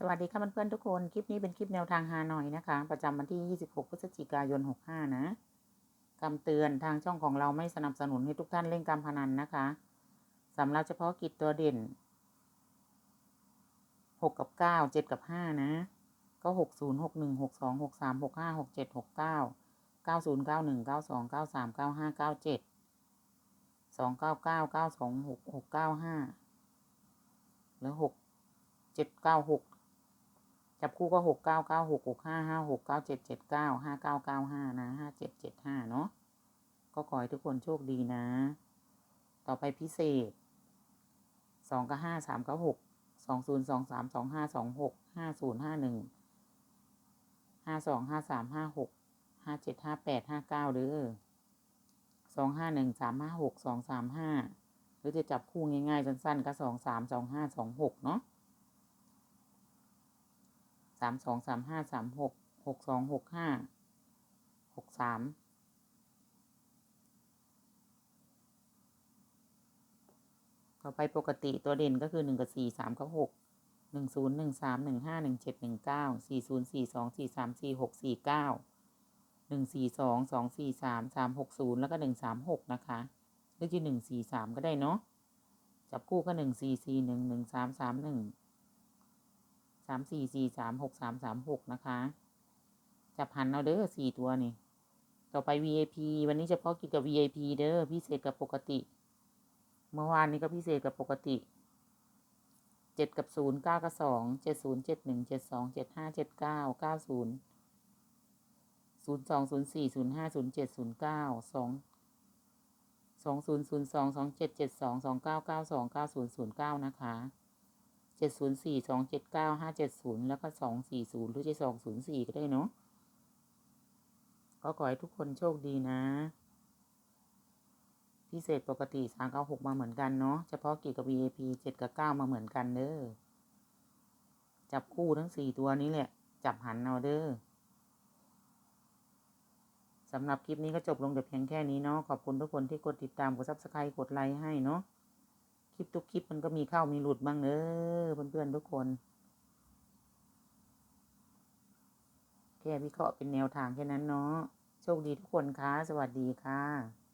สวัสดีค่ะเพื่อนๆทุกคน คลิปนี้เป็นคลิปแนวทางฮาหน่อยนะคะ ประจำวันที่ 26 พฤศจิกายน 65 นะคำเตือนทางช่องของเราไม่สนับสนุนให้ทุกท่านเล่นการพนันนะคะสำหรับเฉพาะกิจตัวเด่น 6 กับ 9 7 กับ 5 นะ ก็ 60 61 62 63 65 67 69 90 91 92 93 95 97 299 926 695 แล้ว 6 796 จับคู่ก็หกเก้าเก้าหกหกห้าห้าหกเก้าเจ็ดเจ็ดเก้าห้าเก้าเก้าห้านะห้าเจ็ดเจ็ดห้าเนาะก็ขอให้ทุกคนโชคดีนะ ต่อไปพิเศษสองกับห้าสามกับหกสองศูนย์สองสามสองห้าสองหกห้าศูนย์ห้าหนึ่งห้าสองห้าสามห้าหกห้าเจ็ดห้าแปดห้าเก้าเด้อสองห้าหนึ่งสามห้าหกสองสามห้าหรือจะจับคู่ง่ายๆสั้นๆก็สองสามสองห้าสองหกเนาะ สามสองสามห้าสามหกหกสองหกห้าหกสามต่อไปปกติตัวเด่นก็คือหนึ่งกับสี่สามกับหกหนึ่งศูนย์หนึ่งสามหนึ่งห้าหนึ่งเจ็ดหนึ่งเก้าสี่ศูนย์สี่สองสี่สามสี่หกสี่เก้าหนึ่งสี่สองสองสี่สามสามหกศูนย์แล้วก็หนึ่งสามหกนะคะหรือจะหนึ่งสี่สามก็ได้เนาะจับคู่ก็หนึ่งสี่สี่หนึ่งหนึ่งสามสามหนึ่ง สามสี่สี่สามหกสามสามหกนะคะจับหันเอาเด้อสี่ตัวนี่ ต่อไป VIP วันนี้เฉพาะกิจกับ VIP เด้อพิเศษกับปกติ เมื่อวานนี้ก็พิเศษกับปกติเจ็ดกับศูนย์เก้ากับสองเจ็ดศูนย์เจ็ดหนึ่งเจ็ดสองเจ็ดห้าเจ็ดเก้าเก้าศูนย์ศูนย์สองศูนย์สี่ศูนย์ห้าศูนย์เจ็ดศูนย์เก้าสองสองศูนย์ศูนย์สองสองเจ็ดเจ็ดสองสองเก้าเก้าสองเก้าศูนย์ศูนย์เก้านะคะ เจ็ดศูนย์สี่สองเจ็ดเก้าห้าเจ็ดศูนย์แล้วก็สองสี่ศูนย์หรือจะสองศูนย์สี่ก็ได้เนาะก็ขอให้ทุกคนโชคดีนะ พิเศษปกติสามเก้าหกมาเหมือนกันเนาะเฉพาะกิจกับ VIP เจ็ดกับเก้ามาเหมือนกันเด้อจับคู่ทั้งสี่ตัวนี้แหละ จับหันเอาเด้อสำหรับคลิปนี้ก็จบลงแต่เพียงแค่นี้เนาะขอบคุณทุกคนที่กดติดตามกดซับสไครต์กดไลค์ให้เนาะ คลิปทุกคลิปมันก็มีเข้ามีหลุดบ้างเน้อเพื่อนๆทุกคนแค่วิเคราะห์เป็นแนวทางแค่นั้นเนาะโชคดีทุกคนค่ะสวัสดีค่ะ